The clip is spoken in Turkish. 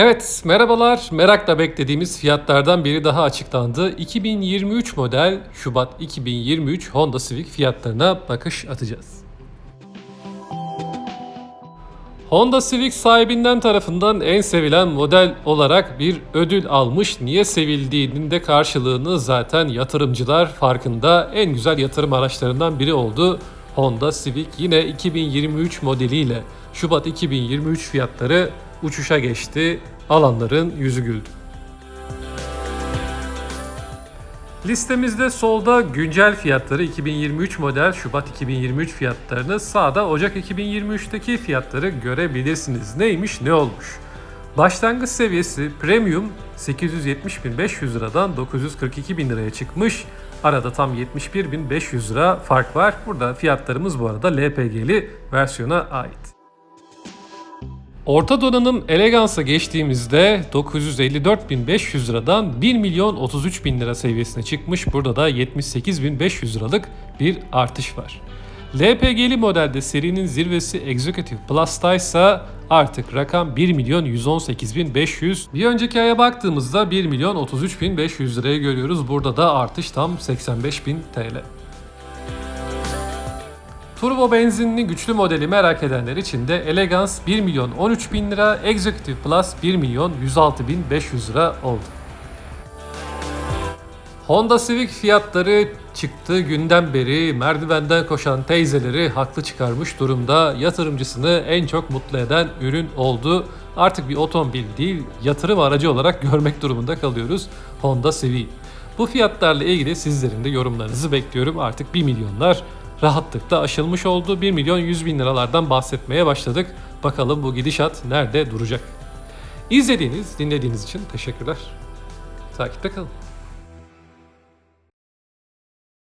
Evet, merhabalar. Merakla beklediğimiz fiyatlardan biri daha açıklandı. 2023 model Şubat 2023 Honda Civic fiyatlarına bakış atacağız. Honda Civic sahibinden tarafından en sevilen model olarak bir ödül almış. Niye sevildiğinin de karşılığını zaten yatırımcılar farkında. En güzel yatırım araçlarından biri oldu. Honda Civic yine 2023 modeliyle Şubat 2023 fiyatları uçuşa geçti. Alanların yüzü güldü. Listemizde solda güncel fiyatları 2023 model Şubat 2023 fiyatlarını sağda Ocak 2023'teki fiyatları görebilirsiniz. Neymiş ne olmuş? Başlangıç seviyesi premium 870.500 liradan 942.000 liraya çıkmış. Arada tam 71.500 lira fark var. Burada fiyatlarımız bu arada LPG'li versiyona ait. Orta donanım Elegance'a geçtiğimizde 954.500 liradan 1 milyon 33 bin lira seviyesine çıkmış. Burada da 78.500 liralık bir artış var. LPG'li modelde serinin zirvesi Executive Plus'ta artık rakam 1 milyon 118.500. Bir önceki aya baktığımızda 1 milyon 33.500 liraya görüyoruz. Burada da artış tam 85.000 TL. Turbo benzinli güçlü modeli merak edenler için de Elegance 1 milyon 13 bin lira, Executive Plus 1 milyon 106 bin 500 lira oldu. Honda Civic fiyatları çıktığı günden beri merdivenden koşan teyzeleri haklı çıkarmış durumda. Yatırımcısını en çok mutlu eden ürün oldu. Artık bir otomobil değil, yatırım aracı olarak görmek durumunda kalıyoruz Honda Civic. Bu fiyatlarla ilgili sizlerin de yorumlarınızı bekliyorum. Artık 1 milyonlar rahatlıkla aşılmış oldu. 1 milyon 100 bin liralardan bahsetmeye başladık. Bakalım bu gidişat nerede duracak? İzlediğiniz, dinlediğiniz için teşekkürler. Takipte kalın.